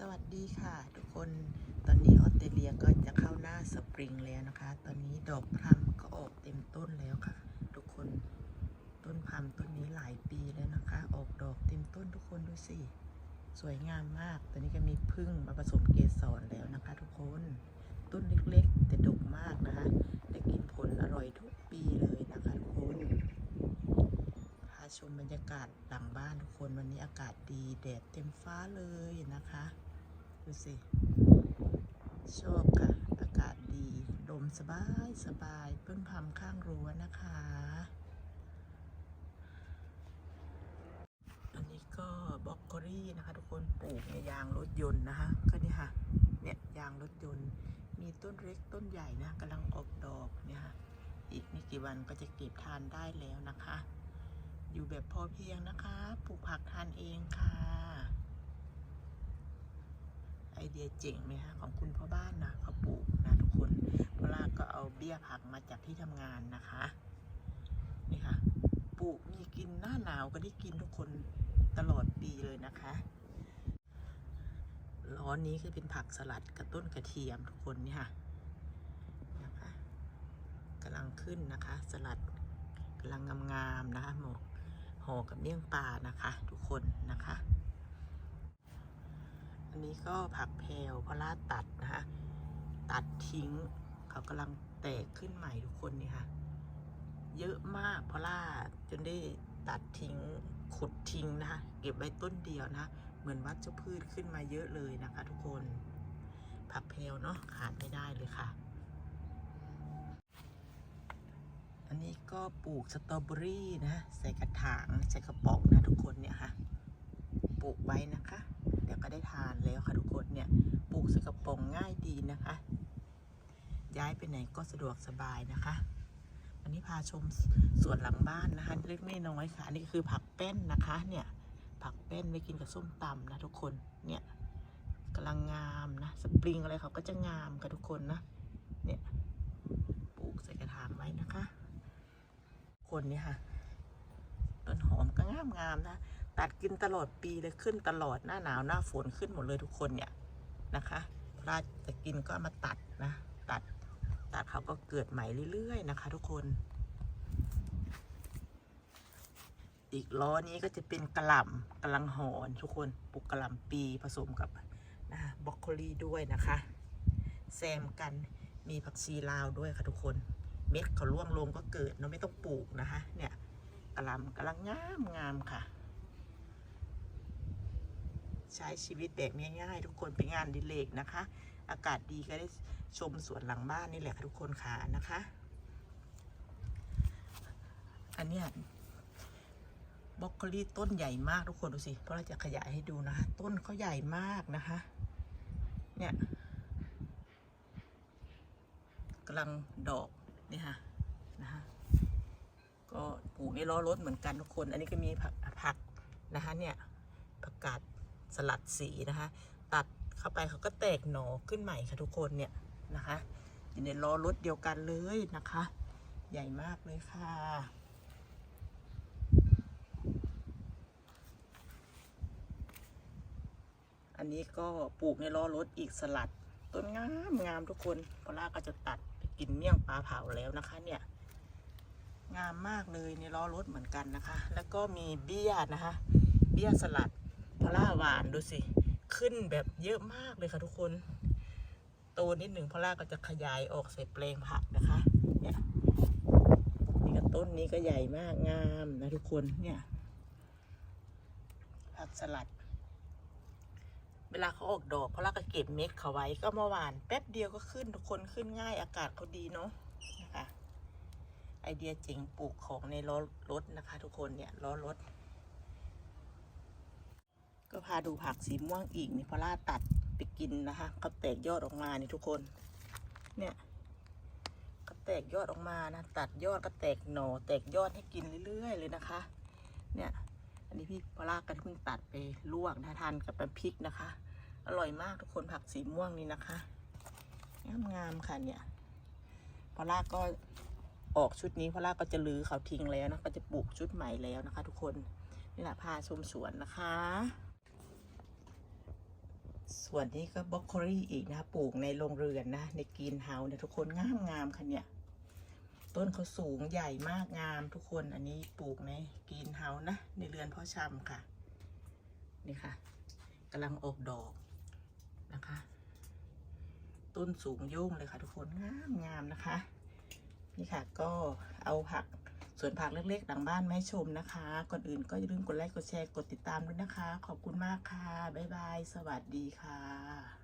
สวัสดีค่ะทุกคนตอนนี้ออสเตรเลียก็จะเข้าหน้าสปริงแล้วนะคะ ตอนนี้ดอกพลัมก็ออกเต็มต้นแล้วค่ะ ทุกคนต้นพลัมต้นนี้หลายปีแล้วนะคะ ออกดอกเต็มต้นทุกคนดูสิสวยงามมาก ตอนนี้ก็มีพึ่งมาผสมเกสรแล้วนะคะ ทุกคนต้นเล็กๆ แต่ดกมากนะคะได้กินผลอร่อยทุกปีเลยนะคะทุกคนพาชมบรรยากาศหลังบ้านทุกคนวันนี้อากาศดีแดดเต็มฟ้าเลยนะคะ สิ ชอบค่ะ อากาศดี ลมสบายสบายต้นพำข้างรั้วนะคะ อันนี้ก็บล็อกโคลี่นะคะ ทุกคนปลูกในยางรถยนต์นะคะ ก็นี่ค่ะ เนี่ยยางรถยนต์ มีต้นเล็กต้นใหญ่นะกำลังออกดอกเนี่ยค่ะ อีกไม่กี่วันก็จะเก็บทานได้แล้วนะคะ อยู่แบบพอเพียงนะคะ ปลูกผักทานเองค่ะ ไอเดียเจ๋งไหมคะของคุณพ่อบ้านนะเขาปลูกนะทุกคนเวลาก็เอาเบี้ยผักมาจากที่ทำงานนะคะนี่ค่ะปลูกมีกินหน้าหนาวก็ได้กินทุกคนตลอดปีเลยนะคะล้อนี้คือเป็นผักสลัดกับต้นกระเทียมทุกคนนี่ค่ะนะคะกำลังขึ้นนะคะ สลัดกำลังงามๆนะคะหมกห่อกับเมี่ยงปลานะคะ ทุกคนนะคะ อันนี้ก็ผักแพรวพลาตัดนะคะ ตัดทิ้ง เขากำลังแตกขึ้นใหม่ทุกคนนี่ค่ะ เยอะมากพลาจนได้ตัดทิ้งขุดทิ้งนะคะเก็บไว้ต้นเดียวนะ เหมือนวัชพืชขึ้นมาเยอะเลยนะคะ ทุกคน ผักแพรวเนาะขาดไม่ได้เลยค่ะ อันนี้ก็ปลูกสตรอเบอรี่นะใส่กระถางใส่กระป๋องนะทุกคนเนี่ยค่ะ ปลูกไว้นะคะ เดี๋ยวก็ได้ทานแล้วค่ะทุกคนเนี่ยปลูกสกป๋องง่ายดีนะคะ ย้ายไปไหนก็สะดวกสบายนะคะอันนี้พาชมสวนหลังบ้านนะคะเล็กไม่น้อยค่ะอันนี้คือผักแป้นนะคะเนี่ยผักแป้นไว้กินกับส้มตำนะทุกคนเนี่ยกำลังงามนะสปริงอะไรเขาก็จะงามค่ะทุกคนนะเนี่ยปลูกใส่กระถางไว้นะคะ คนนี้ค่ะต้นหอมก็งามงามนะ ตัดกินตลอดปีเลยขึ้นตลอดหน้าหนาวหน้าฝนขึ้นหมดเลยทุกคนเนี่ยนะคะเวลาจะกินก็มาตัดนะ ตัดตัดเขาก็เกิดใหม่เรื่อยๆนะคะ ทุกคน อีกล้อนี้ก็จะเป็นกระหล่ำกำลังหอนทุกคนปลูกกระหล่ำปีผสมกับนะบรอกโคลีด้วยนะคะแซมกันมีผักชีลาวด้วยค่ะทุกคน เม็ดเขาร่วงลงก็เกิดเนาไม่ต้องปลูกนะคะ เนี่ยกระหล่ำกำลังงามงามค่ะ ใช้ชีวิตแบบง่ายๆ ทุกคนเป็นงานดิเลกนะคะ อากาศดีก็ได้ชมสวนหลังบ้านนี่แหละทุกคนค่ะนะคะ อันเนี้ยบรอกโคลีต้นใหญ่มากทุกคนดูสิ เพราะเราจะขยายให้ดูนะคะ ต้นเขาใหญ่มากนะคะ เนี่ยกำลังดอกนี่ค่ะนะคะก็ปลูกในล้อรถเหมือนกันทุกคน อันนี้ก็มีผักผักนะคะเนี่ยผักกาด สลัดสีนะคะ ตัดเข้าไปเขาก็แตกหน่อขึ้นใหม่ค่ะทุกคนเนี่ยนะคะอยู่ในล้อรถเดียวกันเลยนะคะ ใหญ่มากเลยค่ะอันนี้ก็ปลูกในล้อรถอีกสลัด ต้นงามงามทุกคนพอล่าก็จะตัดไปกินเมี่ยงปลาเผาแล้วนะคะเนี่ย งามมากเลยในล้อรถเหมือนกันนะคะ แล้วก็มีเบี้ยนะคะ เบี้ยสลัด พล่าหวานดูสิ ขึ้นแบบเยอะมากเลยค่ะทุกคน โตนิดหนึ่งพล่าก็จะขยายออกใส่แปลงผักนะคะเนี่ยนี่ก็ต้นนี้ก็ใหญ่มากงามนะทุกคนเนี่ยผักสลัด เวลาเขาออกดอกพล่าก็เก็บเม็ดเขาไว้ก็มาหวานแป๊บเดียวก็ขึ้นทุกคนขึ้นง่ายอากาศเขาดีเนาะนะคะไอเดียเจ๋งปลูกของในล้อรถนะคะ ทุกคนเนี่ยล้อรถ ก็พาดูผักสีม่วงอีกนี่พอล่าตัดไปกินนะคะเขาแตกยอดออกมานี่ทุกคน เนี่ยก็แตกยอดออกมานะ ตัดยอดก็แตกหน่อแตกยอดให้กินเรื่อย ๆ เลยนะคะ เนี่ย อันนี้พี่พอล่าก็เพิ่งตัดไปลวกนะทานกับน้ำพริกนะคะ อร่อยมากทุกคนผักสีม่วงนี่นะคะงามๆค่ะเนี่ยพอล่าก็ออกชุดนี้พอล่าก็จะลือเขาทิ้งแล้วนะก็จะปลูกชุดใหม่แล้วนะคะ ทุกคนนี่แหละพาชมสวนนะคะ ส่วนนี้ก็บล็อกโคลี่อีกนะคะปลูกในโรงเรือนนะ ในกรีนเฮาส์เนี่ยทุกคนงามงามค่ะเนี่ย ต้นเขาสูงใหญ่มากงามทุกคนอันนี้ปลูกในกรีนเฮาส์นะ ในเรือนพาะชำค่ะ นี่ค่ะกำลังออกดอกนะคะ ต้นสูงโย่งเลยค่ะ ทุกคนงามงามนะคะ นี่ค่ะก็เอาผัก สวนผักเล็กๆหลังบ้านมาให้ชมนะคะ ก่อนอื่นก็อย่าลืมกดไลค์กดแชร์กดติดตามด้วยนะคะ ขอบคุณมากค่ะ บ๊ายบาย สวัสดีค่ะ